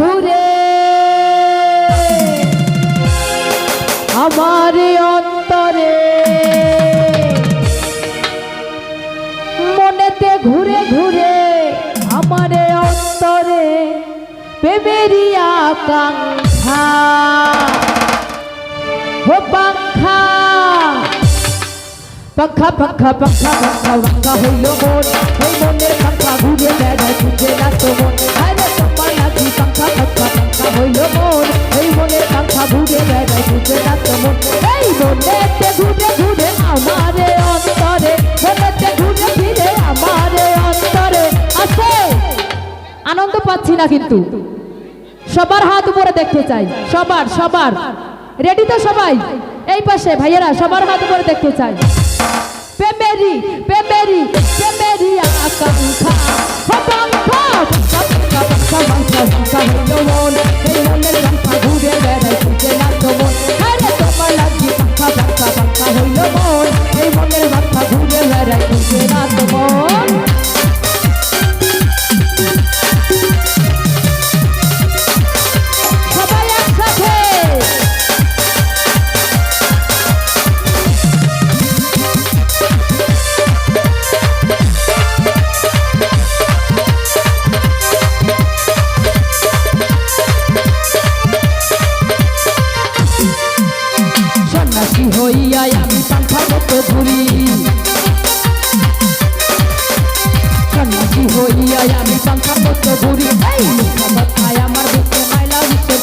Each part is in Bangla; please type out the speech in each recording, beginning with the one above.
ঘুরে। আমার অন্তরে মনেতে ঘুরে ঘুরে, আমার অন্তরে প্রেমেরই আকাঙ্ক্ষা। ও পাখা পাখা পাখা পাখা পাখা পাখা হইল মন মনের পাখা ঘুরে বেড়ায় খুঁজে না মন এই মনেতে ঘুরে ঘুরে আমারে অন্তরে মনেতে ঘুরে ফিরে আমারে অন্তরে আছে আনন্দ পাচ্ছি না কিন্তু সবার হাত উপরে দেখতে চাই সবার সবার রেডি তো সবাই এই পাশে ভাইয়েরা সবার হাত উপরে দেখতে চাই পেমেরি পেমেরি পেমেরি আকাঙ্ক্ষা হবাঙ্ক্ষা বাঙ্ক্ষা বাঙ্ক্ষা বাঙ্ক্ষা বাঙ্ক্ষা হইল মন এই মনের বাঙ্ক্ষা ঘুরে বেড়াই সন্ন্যাসী হইয়া আমি পাখা মতো ঘুরি? সন্ন্যাসী হইয়া আমি পাখা মতো ঘুরি? এই আমার বুকে মাইলা উঠে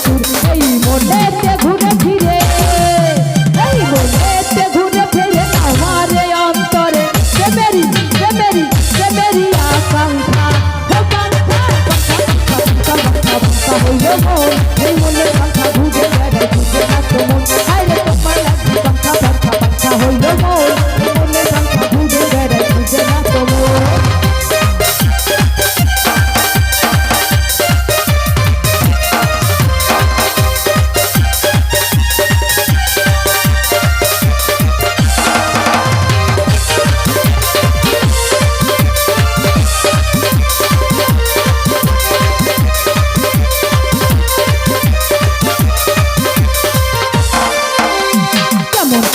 এই মনেতে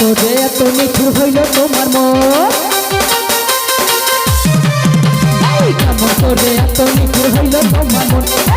করে এত নিঠুর হইল তোমার মন। কেমন করে এত নিঠুর হইল তোমার মন।